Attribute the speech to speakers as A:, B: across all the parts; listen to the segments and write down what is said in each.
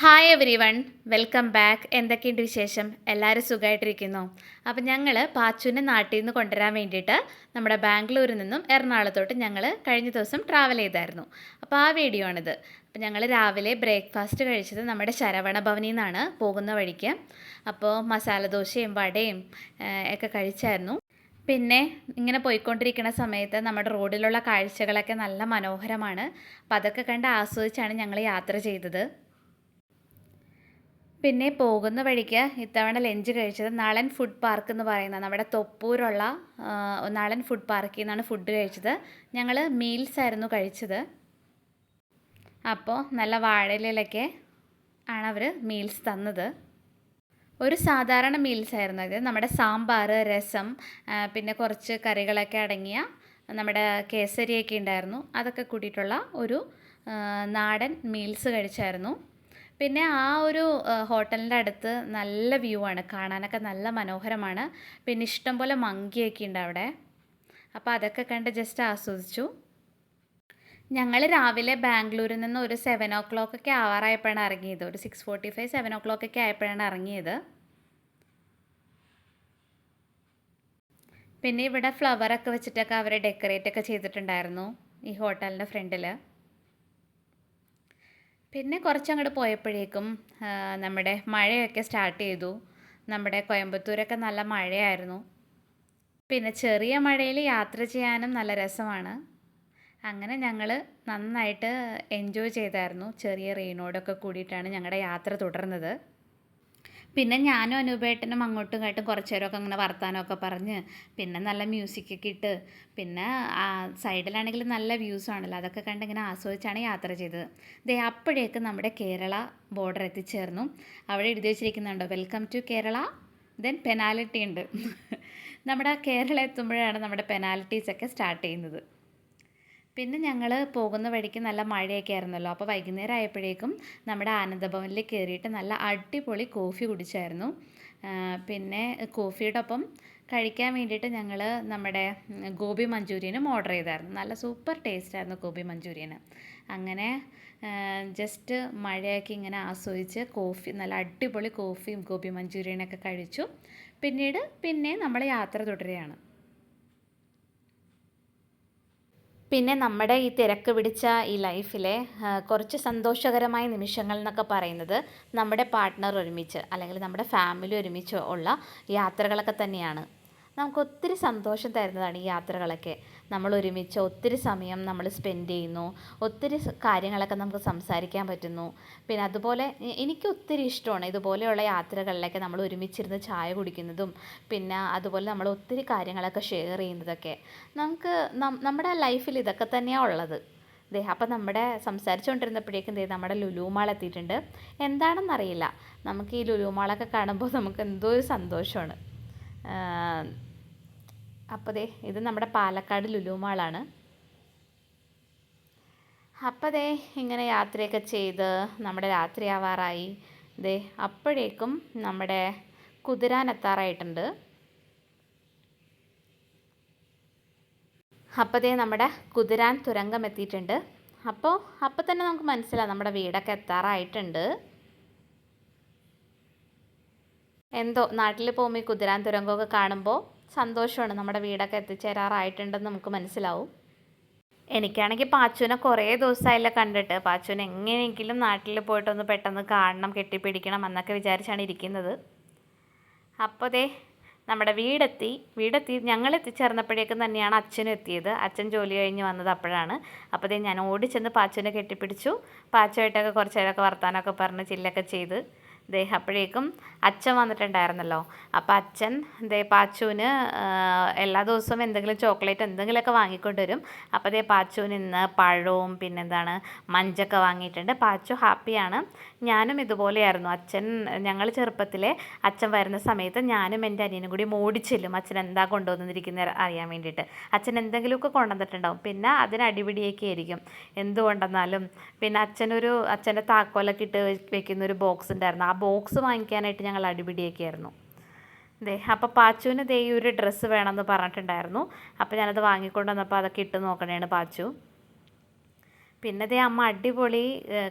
A: Hi everyone welcome back എന്തൊക്കെയുണ്ട് വിശേഷം? എല്ലാവരും സുഖമായിട്ടിരിക്കുന്നു. അപ്പം ഞങ്ങൾ പാച്ചുവിന്റെ നാട്ടിൽ നിന്ന് കൊണ്ടുവരാൻ വേണ്ടിയിട്ട് നമ്മുടെ ബാംഗ്ലൂരിൽ നിന്നും എറണാകുളത്തോട്ട് ഞങ്ങൾ കഴിഞ്ഞ ദിവസം ട്രാവൽ ചെയ്തായിരുന്നു. അപ്പോൾ ആ വീഡിയോ ആണിത്. അപ്പം ഞങ്ങൾ രാവിലെ ബ്രേക്ക്ഫാസ്റ്റ് കഴിച്ചത് നമ്മുടെ ശരവണ ഭവനിൽ നിന്നാണ് പോകുന്ന വഴിക്ക്. അപ്പോൾ മസാലദോശയും വടയും ഒക്കെ കഴിച്ചായിരുന്നു. പിന്നെ ഇങ്ങനെ പോയിക്കൊണ്ടിരിക്കുന്ന സമയത്ത് നമ്മുടെ റോഡിലുള്ള കാഴ്ചകളൊക്കെ നല്ല മനോഹരമാണ്. അപ്പോൾ അതൊക്കെ കണ്ട് ആസ്വദിച്ചാണ് ഞങ്ങൾ യാത്ര ചെയ്തത്. പിന്നെ പോകുന്ന വഴിക്ക് ഇത്തവണ ലഞ്ച് കഴിച്ചത് നളൻ ഫുഡ് പാർക്ക് എന്ന് പറയുന്ന നമ്മുടെ തൊപ്പൂരുള്ള നളൻ ഫുഡ് പാർക്കിൽ നിന്നാണ് ഫുഡ് കഴിച്ചത്. ഞങ്ങൾ മീൽസ് ആയിരുന്നു കഴിച്ചത്. അപ്പോൾ നല്ല വാഴയിലൊക്കെ ആണ് അവർ മീൽസ് തന്നത്. ഒരു സാധാരണ മീൽസ് ആയിരുന്നു ഇത്. നമ്മുടെ സാമ്പാർ രസം പിന്നെ കുറച്ച് കറികളൊക്കെ അടങ്ങിയ നമ്മുടെ കേസരിയൊക്കെ ഉണ്ടായിരുന്നു. അതൊക്കെ കൂട്ടിയിട്ടുള്ള ഒരു നാടൻ മീൽസ് കഴിച്ചായിരുന്നു. പിന്നെ ആ ഒരു ഹോട്ടലിന്റെ അടുത്ത് നല്ല വ്യൂ ആണ്. കാണാനൊക്കെ നല്ല മനോഹരമാണ്. പിന്നെ ഇഷ്ടംപോലെ മങ്കിയൊക്കെ ഉണ്ട് അവിടെ. അപ്പോൾ അതൊക്കെ കണ്ട് ജസ്റ്റ് ആസ്വദിച്ചു. ഞങ്ങൾ രാവിലെ ബാംഗ്ലൂരിൽ നിന്ന് ഒരു സെവൻ ഓ ക്ലോക്ക് ഒക്കെ ആവാറായപ്പോഴാണ് ഇറങ്ങിയത്. ഒരു six forty five seven o'clock ഒക്കെ ആയപ്പോഴാണ് ഇറങ്ങിയത്. പിന്നെ ഇവിടെ ഫ്ലവറൊക്കെ വെച്ചിട്ടൊക്കെ അവർ ഡെക്കറേറ്റ് ഒക്കെ ചെയ്തിട്ടുണ്ടായിരുന്നു ഈ ഹോട്ടലിന്റെ ഫ്രണ്ടിൽ പിന്നെ കുറച്ചങ്ങോട്ട് പോയപ്പോഴേക്കും നമ്മുടെ മഴയൊക്കെ സ്റ്റാർട്ട് ചെയ്തു. നമ്മുടെ കോയമ്പത്തൂരൊക്കെ നല്ല മഴയായിരുന്നു. പിന്നെ ചെറിയ മഴയിൽ യാത്ര ചെയ്യാനും നല്ല രസമാണ്. അങ്ങനെ ഞങ്ങൾ നന്നായിട്ട് എൻജോയ് ചെയ്തായിരുന്നു. ചെറിയ റെയിനോടൊക്കെ കൂടിയിട്ടാണ് ഞങ്ങളുടെ യാത്ര തുടർന്നത്. പിന്നെ ഞാനും അനൂപേട്ടനും അങ്ങോട്ടും ഇങ്ങോട്ടും കുറച്ച് നേരമൊക്കെ അങ്ങനെ വർത്താനമൊക്കെ പറഞ്ഞ് പിന്നെ നല്ല മ്യൂസിക്കൊക്കെ ഇട്ട് പിന്നെ ആ സൈഡിലാണെങ്കിൽ നല്ല വ്യൂസ് ആണല്ലോ. അതൊക്കെ കണ്ട് ഇങ്ങനെ ആസ്വദിച്ചാണ് യാത്ര ചെയ്തത്. ദേ അപ്പോഴേക്ക് നമ്മുടെ കേരള ബോർഡർ എത്തിച്ചേർന്നു. അവിടെ എഴുതി വെച്ചിരിക്കുന്നുണ്ടോ? Welcome to Kerala. Then penalty ഉണ്ട്. നമ്മുടെ കേരള എത്തുമ്പോഴാണ് നമ്മുടെ പെനാൽറ്റീസൊക്കെ സ്റ്റാർട്ട് ചെയ്യുന്നത്. പിന്നെ ഞങ്ങൾ പോകുന്ന വഴിക്ക് നല്ല മഴയൊക്കെ ആയിരുന്നല്ലോ. അപ്പോൾ വൈകുന്നേരം ആയപ്പോഴേക്കും നമ്മുടെ ആനന്ദഭവനിൽ കയറിയിട്ട് നല്ല അടിപൊളി കോഫി കുടിച്ചായിരുന്നു. പിന്നെ കോഫിയുടെ ഒപ്പം കഴിക്കാൻ വേണ്ടിയിട്ട് ഞങ്ങൾ നമ്മുടെ ഗോബി മഞ്ചൂരിയനും ഓർഡർ ചെയ്തായിരുന്നു. നല്ല സൂപ്പർ ടേസ്റ്റ് ആയിരുന്നു ഗോബി മഞ്ചൂരിയന്. അങ്ങനെ ജസ്റ്റ് മഴയൊക്കെ ഇങ്ങനെ ആസ്വദിച്ച് കോഫി നല്ല അടിപൊളി കോഫിയും ഗോബി മഞ്ചൂരിയനൊക്കെ കഴിച്ചു. പിന്നീട് പിന്നെ നമ്മൾ യാത്ര തുടരുകയാണ്. പിന്നെ നമ്മുടെ ഈ തിരക്ക് പിടിച്ച ഈ ലൈഫിലെ കുറച്ച് സന്തോഷകരമായ നിമിഷങ്ങൾ എന്നൊക്കെ പറയുന്നത് നമ്മുടെ പാർട്ട്ണർ ഒരുമിച്ച് അല്ലെങ്കിൽ നമ്മുടെ ഫാമിലി ഒരുമിച്ച് ഉള്ള യാത്രകളൊക്കെ തന്നെയാണ്. നമുക്ക് ഒത്തിരി സന്തോഷം തരുന്നതാണ് ഈ യാത്രകളൊക്കെ. നമ്മൾ ഒരുമിച്ച് ഒത്തിരി സമയം നമ്മൾ സ്പെൻഡ് ചെയ്യുന്നു. ഒത്തിരി കാര്യങ്ങളൊക്കെ നമുക്ക് സംസാരിക്കാൻ പറ്റുന്നു. പിന്നെ അതുപോലെ എനിക്ക് ഒത്തിരി ഇഷ്ടമാണ് ഇതുപോലെയുള്ള യാത്രകളിലൊക്കെ നമ്മൾ ഒരുമിച്ചിരുന്ന് ചായ കുടിക്കുന്നതും പിന്നെ അതുപോലെ നമ്മൾ ഒത്തിരി കാര്യങ്ങളൊക്കെ ഷെയർ ചെയ്യുന്നതൊക്കെ. നമുക്ക് നമ്മുടെ ലൈഫിൽ ഇതൊക്കെ തന്നെയാണ് ഉള്ളത്. ദേ അപ്പം നമ്മുടെ സംസാരിച്ചുകൊണ്ടിരുന്നപ്പോഴേക്കും ദേ നമ്മുടെ ലുലുമാൾ എത്തിയിട്ടുണ്ട്. എന്താണെന്നറിയില്ല. നമുക്ക് ഈ ലുലു മാളൊക്കെ കാണുമ്പോൾ നമുക്ക് എന്തോ ഒരു സന്തോഷമാണ്. അപ്പോൾ ദേ ഇത് നമ്മുടെ പാലക്കാട് ലുലു മാളാണ്. അപ്പോൾ ദേ ഇങ്ങനെ യാത്രയൊക്കെ ചെയ്ത് നമ്മുടെ രാത്രിയാവാറായി. ദേ അപ്പോഴേക്കും നമ്മുടെ കുതിരാൻ എത്താറായിട്ടുണ്ട്. അപ്പോൾ ദേ നമ്മുടെ കുതിരാൻ തുരങ്കം എത്തിയിട്ടുണ്ട്. അപ്പോൾ അപ്പോൾ തന്നെ നമുക്ക് മനസ്സിലാവും നമ്മുടെ വീടൊക്കെ എത്താറായിട്ടുണ്ട്. എന്തോ നാട്ടിൽ പോകുമ്പോൾ ഈ കുതിരാൻ തുരങ്കമൊക്കെ കാണുമ്പോൾ സന്തോഷമാണ്. നമ്മുടെ വീടൊക്കെ എത്തിച്ചേരാറായിട്ടുണ്ടെന്ന് നമുക്ക് മനസ്സിലാവും. എനിക്കാണെങ്കിൽ പാച്ചുവിനെ കുറേ ദിവസമായില്ല കണ്ടിട്ട്. പാച്ചുവിനെ എങ്ങനെയെങ്കിലും നാട്ടിൽ പോയിട്ടൊന്ന് പെട്ടെന്ന് കാണണം കെട്ടിപ്പിടിക്കണം എന്നൊക്കെ വിചാരിച്ചാണ് ഇരിക്കുന്നത്. അപ്പോൾ നമ്മുടെ വീടെത്തി. വീടെത്തി ഞങ്ങൾ എത്തിച്ചേർന്നപ്പോഴേക്കും തന്നെയാണ് അച്ഛനും എത്തിയത്. അച്ഛൻ ജോലി കഴിഞ്ഞ് വന്നത് അപ്പോഴാണ്. അപ്പോൾ ദേ ഞാൻ ഓടിച്ചെന്ന് പാച്ചുവിനെ കെട്ടിപ്പിടിച്ചു. പാച്ചുമായിട്ടൊക്കെ കുറച്ച് നേരമൊക്കെ വർത്താനമൊക്കെ പറഞ്ഞ് ചില്ലൊക്കെ ചെയ്ത്. ദേ അപ്പോഴേക്കും അച്ഛൻ വന്നിട്ടുണ്ടായിരുന്നല്ലോ. അപ്പോൾ അച്ഛൻ ദേ പാച്ചുവിന് എല്ലാ ദിവസവും എന്തെങ്കിലും ചോക്ലേറ്റ് എന്തെങ്കിലുമൊക്കെ വാങ്ങിക്കൊണ്ടുവരും. അപ്പോൾ ദേ പാച്ചുവിന് ഇന്ന് പഴവും പിന്നെന്താണ് മഞ്ചൊക്കെ വാങ്ങിയിട്ടുണ്ട്. പാച്ചു ഹാപ്പിയാണ്. ഞാനും ഇതുപോലെയായിരുന്നു. അച്ഛൻ ഞങ്ങൾ ചെറുപ്പത്തിലെ അച്ഛൻ വരുന്ന സമയത്ത് ഞാനും എന്റെ അനിയനും കൂടി മോടിച്ചെല്ലും അച്ഛൻ എന്താ കൊണ്ടുവന്നിരിക്കുന്നത് അറിയാൻ വേണ്ടിയിട്ട്. അച്ഛൻ എന്തെങ്കിലുമൊക്കെ കൊണ്ടുവന്നിട്ടുണ്ടാവും. പിന്നെ അതിന് അടിപിടിയൊക്കെ ആയിരിക്കും. എന്തുകൊണ്ടെന്നാലും പിന്നെ അച്ഛനൊരു അച്ഛന്റെ താക്കോലൊക്കെ ഇട്ട് വെക്കുന്ന ഒരു ബോക്സ് ഉണ്ടായിരുന്നു. ആ ബോക്സ് വാങ്ങിക്കാനായിട്ട് ഞങ്ങൾ അടിപിടിയൊക്കെ ആയിരുന്നു ദേ അപ്പോൾ പാച്ചുവിന് ദേ ഈ ഒരു ഡ്രസ്സ് വേണമെന്ന് പറഞ്ഞിട്ടുണ്ടായിരുന്നു. അപ്പോൾ ഞാനത് വാങ്ങിക്കൊണ്ട് വന്നപ്പോൾ അതൊക്കെ ഇട്ട് നോക്കണേണ് പാച്ചു. പിന്നെ ദേ അമ്മ അടിപൊളി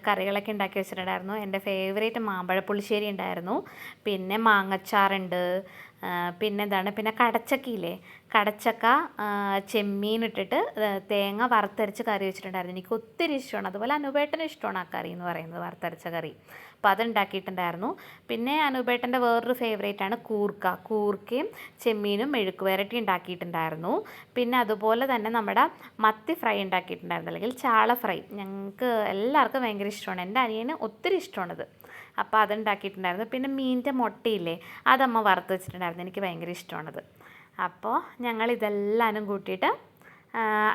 A: കറികളൊക്കെ ഉണ്ടാക്കി വെച്ചിട്ടുണ്ടായിരുന്നു. എന്റെ ഫേവറേറ്റ് മാമ്പഴ പുളിശ്ശേരി ഉണ്ടായിരുന്നു. പിന്നെ മാങ്ങച്ചാറുണ്ട്. പിന്നെ എന്താണ് പിന്നെ കടച്ചക്കയില്ലേ? കടച്ചക്ക ചെമ്മീൻ ഇട്ടിട്ട് തേങ്ങ വറുത്തരച്ച് കറി വെച്ചിട്ടുണ്ടായിരുന്നു. എനിക്ക് ഒത്തിരി ഇഷ്ടമാണ് അതുപോലെ അനുപേട്ടന് ഇഷ്ടമാണ് ആ കറി എന്ന് പറയുന്നത് വറുത്തരച്ച കറി. അപ്പോൾ അതുണ്ടാക്കിയിട്ടുണ്ടായിരുന്നു. പിന്നെ അനുപേട്ടന്റെ വേറൊരു ഫേവറേറ്റ് ആണ് കൂർക്ക. കൂർക്കയും ചെമ്മീനും മെഴുക്ക് വരട്ടി ഉണ്ടാക്കിയിട്ടുണ്ടായിരുന്നു. പിന്നെ അതുപോലെ തന്നെ നമ്മുടെ മത്തി ഫ്രൈ ഉണ്ടാക്കിയിട്ടുണ്ടായിരുന്നു. അല്ലെങ്കിൽ ചാള ഫ്രൈ. ഞങ്ങൾക്ക് എല്ലാവർക്കും ഭയങ്കര ഇഷ്ടമാണ് എന്റെ അനിയന് ഒത്തിരി ഇഷ്ടമാണത് അപ്പോൾ അതുണ്ടാക്കിയിട്ടുണ്ടായിരുന്നു. പിന്നെ മീനിന്റെ മുട്ടയില്ലേ അതമ്മ വറുത്ത് വെച്ചിട്ടുണ്ടായിരുന്നു. എനിക്ക് ഭയങ്കര ഇഷ്ടമാണത്. അപ്പോൾ ഞങ്ങൾ ഇതെല്ലാനും കൂട്ടിയിട്ട്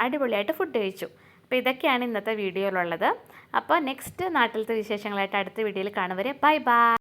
A: അടിപൊളിയായിട്ട് ഫുഡ് കഴിച്ചു. അപ്പോൾ ഇതൊക്കെയാണ് ഇന്നത്തെ വീഡിയോയിലുള്ളത് അപ്പോൾ നെക്സ്റ്റ് നാട്ടിലത്തെ വിശേഷങ്ങളായിട്ട് അടുത്ത വീഡിയോയിൽ കാണുവരെ ബൈ ബൈ